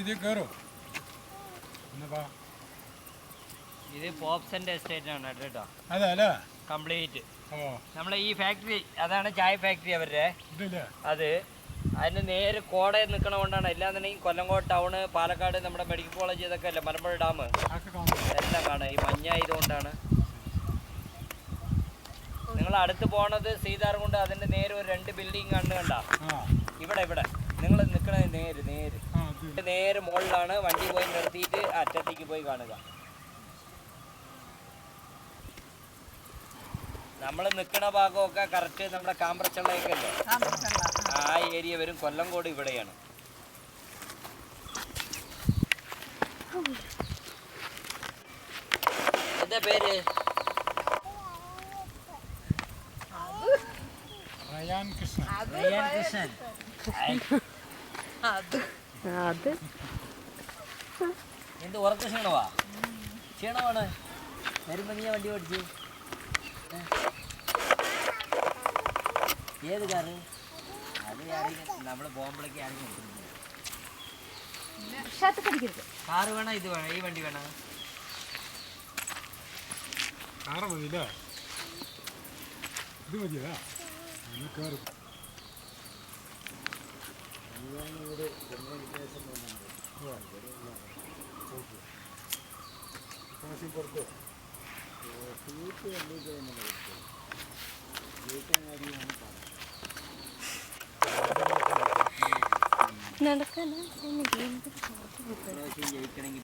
ഇതിൽ കയറും ഇത് പോപ്സന്റെ എസ്റ്റേറ്റ് ആണ് കേട്ടോ അതെ അല്ലേ? കംപ്ലീറ്റ് നമ്മളെ ഈ ഫാക്ടറി അതാണ് ചായ ഫാക്ടറി അവരുടെ. അത്. അതിന് നേരെ കോടെ നിൽക്കണ കൊണ്ടാണ്. എല്ലാന്നുണ്ടെങ്കിൽ കൊല്ലങ്കോട് ടൗണ് പാലക്കാട് നമ്മുടെ മെഡിക്കൽ കോളേജ് ഇതൊക്കെ അല്ലേ? മലമ്പുഴ ഡാം എല്ലാം കാണാം. ഈ മഞ്ഞ ആയതുകൊണ്ടാണ്. നിങ്ങൾ അടുത്ത് പോണത് സീതാർകുണ്ട് അതിന്റെ നേരെ ഒരു രണ്ട് ബിൽഡിംഗ് കണ്ടു? കണ്ട ഇവിടെ ഇവിടെ. നിങ്ങൾ നിൽക്കണത് നേര് നേര് ആ അത് ഇത് നേരെ മുകളിലാണ് വണ്ടി പോയി നിർത്തിയിട്ട് അറ്റത്തേക്ക് പോയി കാണുക. നമ്മൾ നിൽക്കുന്ന ഭാഗമൊക്കെ കറക്റ്റ് നമ്മുടെ കാമ്പ്രച്ചള്ളയൊക്കെ അല്ലേ ആ. ഏരിയ വരും. കൊല്ലംകോട് ഇവിടെയാണ്. എന്താ പേര്? റയാൻ കൃഷ്ണൻ. റയാൻ കൃഷ്ണൻ. അത് എന്ത് ഉറക്ക ക്ഷീണവാ ക്ഷീണമാണ്. വരുമ്പോ നീ വണ്ടി ഓടിച്ചു? ഏത് കാറ്? അത് നമ്മൾ പോകുമ്പോഴേക്ക് ആരെങ്കിലും. കാറ് വേണോ? ഇത് വേണോ? ഈ വണ്ടി വേണോ? കാറ് മതിയില്ലേ? ഇത് മതിയല്ലേ ഇത് കയറും നടക്കാനാ? ജയിക്കണമെങ്കിൽ